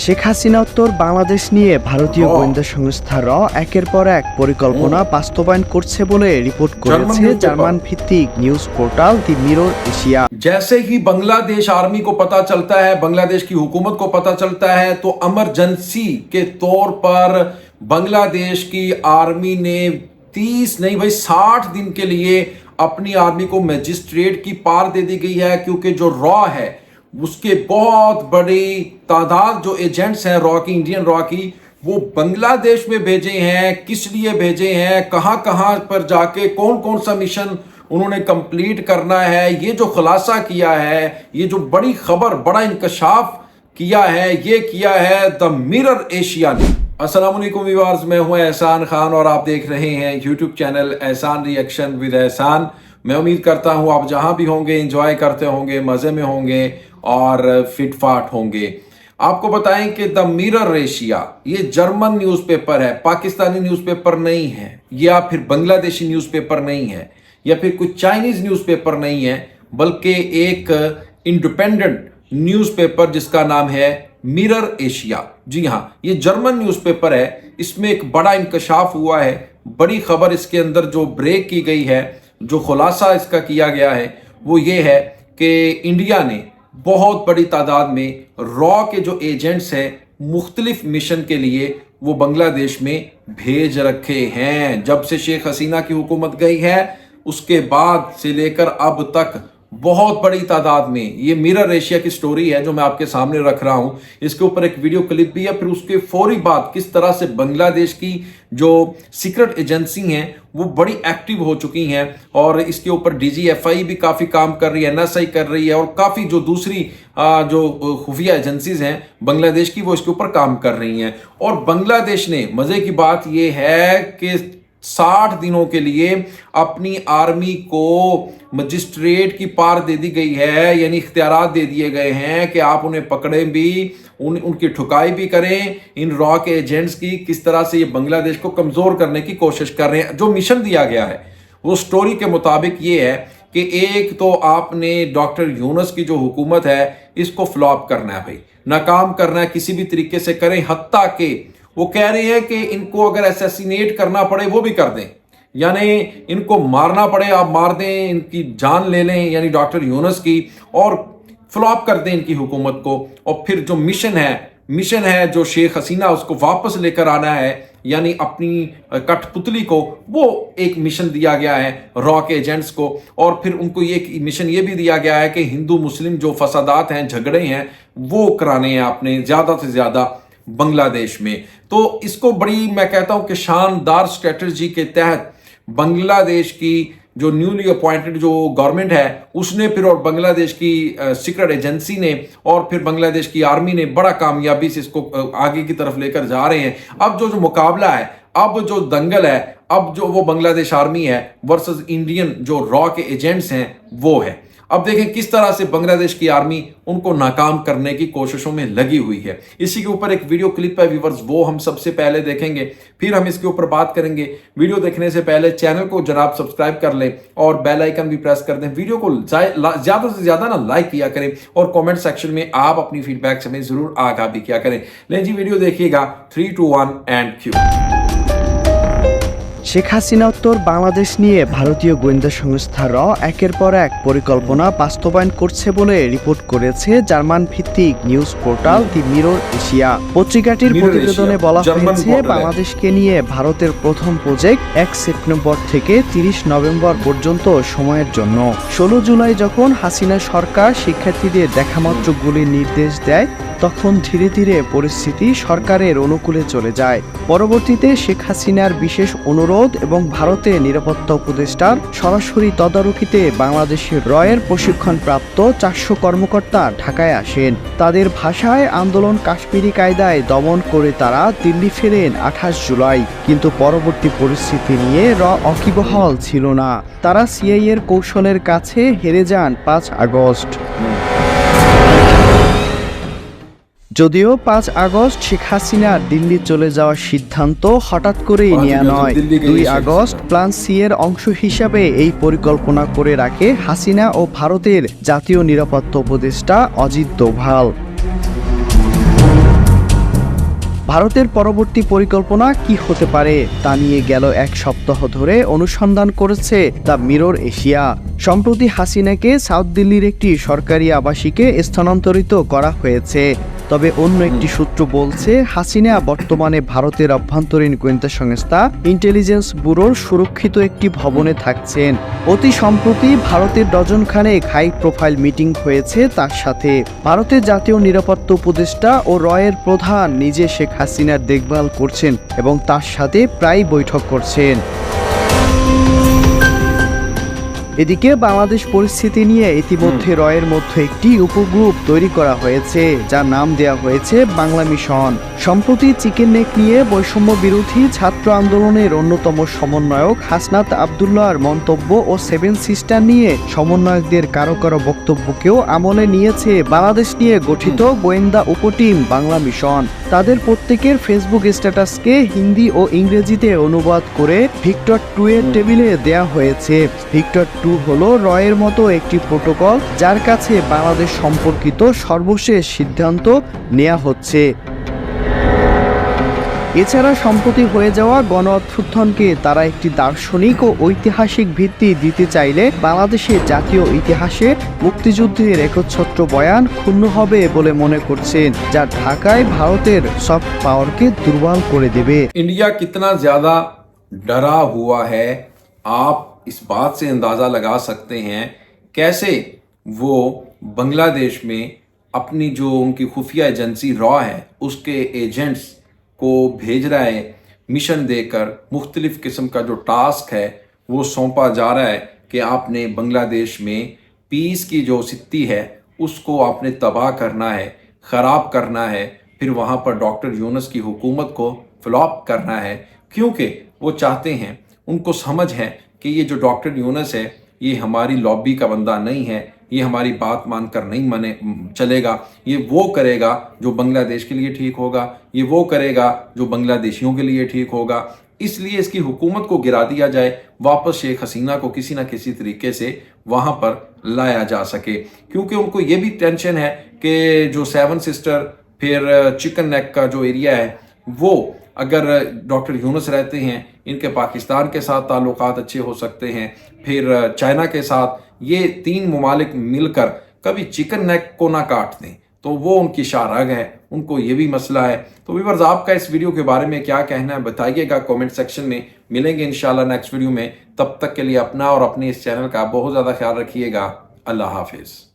شیخ ہسینا پرستان جیسے بنگلہ پتا چلتا ہے بنگلہ دیش کی حکومت کو پتا چلتا ہے تو ایمرجنسی کے طور پر بنگلہ دیش کی آرمی نے تیس نہیں بھائی ساٹھ دن کے لیے اپنی آرمی کو مجھے پار دے دی گئی ہے کیونکہ جو ر اس کے بہت بڑی تعداد جو ایجنٹس ہیں راکی، انڈین راکی، وہ بنگلہ دیش میں بھیجے ہیں، کس لیے بھیجے ہیں، کہاں کہاں پر جا کے کون کون سا مشن انہوں نے کمپلیٹ کرنا ہے، یہ جو خلاصہ کیا ہے، یہ جو بڑی خبر، بڑا انکشاف کیا ہے، یہ کیا ہے دا میرر ایشیا نے۔ السلام علیکم ویوارز میں ہوں احسان خان اور آپ دیکھ رہے ہیں YouTube channel Ehsan reaction with Ehsan. میں امید کرتا ہوں آپ جہاں بھی ہوں گے، انجوائے کرتے ہوں گے، مزے میں ہوں گے۔ اور فٹ فاٹ ہوں گے۔ آپ کو بتائیں کہ دا میرر ریشیا، یہ جرمن نیوز پیپر ہے، پاکستانی نیوز پیپر نہیں ہے۔ یا پھر بنگلہ دیشی نیوز پیپر نہیں ہے، یا پھر کوئی چائنیز نیوز پیپر نہیں ہے، بلکہ ایک انڈیپینڈنٹ نیوز پیپر جس کا نام ہے میرر ایشیا۔ جی ہاں یہ جرمن نیوز پیپر ہے۔ اس میں ایک بڑا انکشاف ہوا ہے۔ بڑی خبر اس کے اندر جو بریک کی گئی ہے، جو خلاصہ اس کا کیا گیا ہے، وہ یہ ہے کہ انڈیا نے بہت بڑی تعداد میں را کے جو ایجنٹس ہیں مختلف مشن کے لیے وہ بنگلہ دیش میں بھیج رکھے ہیں۔ جب سے شیخ حسینہ کی حکومت گئی ہے، اس کے بعد سے لے کر اب تک بہت بڑی تعداد میں یہ میرر ایشیا کی سٹوری ہے جو میں آپ کے سامنے رکھ رہا ہوں۔ اس کے اوپر ایک ویڈیو کلپ بھی ہے، پھر اس کے فوری بعد کس طرح سے بنگلہ دیش کی جو سیکرٹ ایجنسی ہیں وہ بڑی ایکٹیو ہو چکی ہیں اور اس کے اوپر ڈی جی ایف آئی بھی کافی کام کر رہی ہے ایس آئی کر رہی ہے اور کافی جو دوسری جو خفیہ ایجنسیز ہیں بنگلہ دیش کی وہ اس کے اوپر کام کر رہی ہیں۔ اور بنگلہ دیش نے، مزے کی بات یہ ہے کہ ساٹھ دنوں کے لیے اپنی آرمی کو مجسٹریٹ کی پار دے دی گئی ہے یعنی اختیارات دے دیے گئے ہیں کہ آپ انہیں پکڑیں بھی ان ان کی ٹھکائی بھی کریں، ان را کے ایجنٹس کی کس طرح سے یہ بنگلہ دیش کو کمزور کرنے کی کوشش کر رہے ہیں۔ جو مشن دیا گیا ہے، وہ سٹوری کے مطابق یہ ہے کہ ایک تو آپ نے ڈاکٹر یونس کی جو حکومت ہے، اس کو فلاپ کرنا ہے بھائی۔ ناکام کرنا ہے، کسی بھی طریقے سے کریں، حتیٰ کہ وہ کہہ رہے ہیں کہ ان کو اگر اسیسینیٹ کرنا پڑے، وہ بھی کر دیں۔ یعنی ان کو مارنا پڑے، آپ مار دیں، ان کی جان لے لیں یعنی ڈاکٹر یونس کی۔ اور فلاپ کر دیں ان کی حکومت کو۔ اور پھر جو مشن ہے مشن ہے جو شیخ حسینہ اس کو واپس لے کر آنا ہے یعنی اپنی کٹ پتلی کو، وہ ایک مشن دیا گیا ہے راک ایجنٹس کو۔ اور پھر ان کو یہ مشن یہ بھی دیا گیا ہے کہ ہندو، مسلم جو فسادات ہیں، جھگڑے ہیں، وہ کرانے ہیں اپنے زیادہ سے زیادہ بنگلہ دیش میں۔ تو اس کو بڑی میں کہتا ہوں کہ شاندار سٹریٹرجی کے تحت بنگلہ دیش کی جو نیولی اپوائنٹڈ جو گورنمنٹ ہے، اس نے پھر اور بنگلہ دیش کی سیکرٹ ایجنسی نے اور پھر بنگلہ دیش کی آرمی نے بڑا کامیابی سے اس کو آگے کی طرف لے کر جا رہے ہیں۔ اب جو جو مقابلہ ہے، اب جو دنگل ہے، اب جو وہ بنگلہ دیش آرمی ہے ورسز انڈین جو را کے ایجنٹس ہیں، وہ ہے۔ اب دیکھیں کس طرح سے بنگلہ دیش کی آرمی ان کو ناکام کرنے کی کوششوں میں لگی ہوئی ہے۔ اسی کے اوپر ایک ویڈیو کلپ ہے ویورز، وہ ہم سب سے پہلے دیکھیں گے۔ پھر ہم اس کے اوپر بات کریں گے۔ ویڈیو دیکھنے سے پہلے چینل کو جناب سبسکرائب کر لیں اور بیل آئیکن بھی پریس کر دیں۔ ویڈیو کو زیادہ سے زیادہ نا لائک کیا کریں اور کومنٹ سیکشن میں آپ اپنی فیڈ بیک ہمیں ضرور آگاہ بھی کیا کریں۔ لیں جی ویڈیو دیکھیے گا۔ Three, two, one, and cue. Sheikh Hasina উত্তর বাংলাদেশ নিয়ে ভারতীয় গোয়েন্দা সংস্থা র একের পর এক পরিকল্পনা বাস্তবায়ন করছে বলে রিপোর্ট করেছে জার্মান ভিত্তিক news portal the Mirror Asia. পত্রিকাটির প্রতিবেদনে বলা হয়েছে বাংলাদেশকে নিয়ে ভারতের প্রথম প্রজেক্ট এক সেপ্টেম্বর থেকে তিরিশ নভেম্বর পর্যন্ত সময়ের জন্য। ষোলো জুলাই যখন হাসিনা সরকার শিক্ষার্থীদের দেখামাত্র গুলির নির্দেশ দেয় তখন ধীরে ধীরে পরিস্থিতি সরকারের অনুকূলে চলে যায়। পরবর্তীতে শেখ হাসিনার বিশেষ অনুরোধ এবং ভারতের নিরাপত্তা উপদেষ্টার সরাসরি তদারকিতে বাংলাদেশের রয়ের প্রশিক্ষণপ্রাপ্ত চারশো কর্মকর্তা ঢাকায় আসেন। তাদের ভাষায় আন্দোলন কাশ্মীরি কায়দায় দমন করে তারা দিল্লি ফেরেন আঠাশ জুলাই। কিন্তু পরবর্তী পরিস্থিতি নিয়ে র অকিবহাল ছিল না। তারা সিআইয়ের কৌশলের কাছে হেরে যান পাঁচ আগস্ট। যদিও পাঁচ আগস্ট শেখ হাসিনা দিল্লি চলে যাওয়ার সিদ্ধান্ত হঠাৎ করেই নেওয়া নয় দুই আগস্ট প্ল্যান সি এর অংশ হিসাবে এই পরিকল্পনা করে রাখে হাসিনা ও ভারতের জাতীয় নিরাপত্তা উপদেষ্টা অজিত দোভাল। ভারতের পরবর্তী পরিকল্পনা কি হতে পারে তা নিয়ে গেল এক সপ্তাহ ধরে অনুসন্ধান করেছে দ্য মিরর এশিয়া। সম্প্রতি হাসিনাকে সাউথ দিল্লির একটি সরকারি আবাসিকে স্থানান্তরিত করা হয়েছে। তবে অন্য একটি সূত্র বলছে, হাসিনা বর্তমানে ভারতের অভ্যন্তরীণ গোয়েন্দা সংস্থা ইন্টেলিজেন্স ব্যুরোর সুরক্ষিত একটি ভবনে থাকছেন। অতি সম্প্রতি ভারতের ডজন খানেক হাই প্রোফাইল মিটিং হয়েছে তার সাথে। ভারতের জাতীয় নিরাপত্তা উপদেষ্টা ও রয়ের প্রধান নিজে শেখ হাসিনার দেখভাল করছেন এবং তার সাথে প্রায় বৈঠক করছেন। এদিকে বাংলাদেশ পরিস্থিতি নিয়ে ইতিমধ্যে রয়ের মধ্যে একটি উপগ্রুপ তৈরি করা হয়েছে যার নাম দেওয়া হয়েছে বাংলা মিশন। সম্প্রতি চিকেন নেক নিয়ে বৈষম্য বিরোধী ছাত্র আন্দোলনের অন্যতম সমন্বয়ক হাসনাত আবদুল্লাহর মন্তব্য ও সেভেন সিস্টার নিয়ে সমন্বয়কদের কারও কারও বক্তব্যকেও আমলে নিয়েছে বাংলাদেশ নিয়ে গঠিত গোয়েন্দা উপটিম বাংলা মিশন। তাদের প্রত্যেকের ফেসবুক স্ট্যাটাসকে হিন্দি ও ইংরেজিতে অনুবাদ করে ভিক্টর টু এর টেবিলে দেয়া হয়েছে। ভিক্টর টু হলো রয়ের মতো একটি প্রোটোকল যার কাছে বাংলাদেশ সম্পর্কিত সর্বশেষ সিদ্ধান্ত নেওয়া হচ্ছে। انڈیا کتنا زیادہ ڈرا ہوا ہے آپ اس بات سے اندازہ لگا سکتے ہیں کیسے وہ بنگلہ دیش میں اپنی جو خفیہ ایجنسی ر ہے اس کے کو بھیج رہا ہے مشن دے کر مختلف قسم کا جو ٹاسک ہے، وہ سونپا جا رہا ہے کہ آپ نے بنگلہ دیش میں پیس کی جو ستی ہے، اس کو آپ نے تباہ کرنا ہے، خراب کرنا ہے، پھر وہاں پر ڈاکٹر یونس کی حکومت کو فلاپ کرنا ہے۔ کیونکہ وہ چاہتے ہیں، ان کو سمجھ ہے کہ یہ جو ڈاکٹر یونس ہے یہ ہماری لابی کا بندہ نہیں ہے، یہ ہماری بات مان کر نہیں منے، چلے گا۔ یہ وہ کرے گا جو بنگلہ دیش کے لیے ٹھیک ہوگا، یہ وہ کرے گا جو بنگلہ دیشیوں کے لیے ٹھیک ہوگا۔ اس لیے اس کی حکومت کو گرا دیا جائے، واپس شیخ حسینہ کو کسی نہ کسی طریقے سے وہاں پر لایا جا سکے۔ کیونکہ ان کو یہ بھی ٹینشن ہے کہ جو سیون سسٹر، پھر چکن نیک کا جو ایریا ہے، وہ اگر ڈاکٹر یونس رہتے ہیں، ان کے پاکستان کے ساتھ تعلقات اچھے ہو سکتے ہیں، پھر چائنا کے ساتھ یہ تین ممالک مل کر کبھی چکن نیک کو نہ کاٹ دیں۔ تو وہ ان کی شارغ ہے، ان کو یہ بھی مسئلہ ہے۔ تو ویورز، آپ کا اس ویڈیو کے بارے میں کیا کہنا ہے؟ بتائیے گا کومنٹ سیکشن میں۔ ملیں گے انشاءاللہ نیکسٹ ویڈیو میں۔ تب تک کے لیے اپنا اور اپنے اس چینل کا بہت زیادہ خیال رکھیے گا۔ اللہ حافظ۔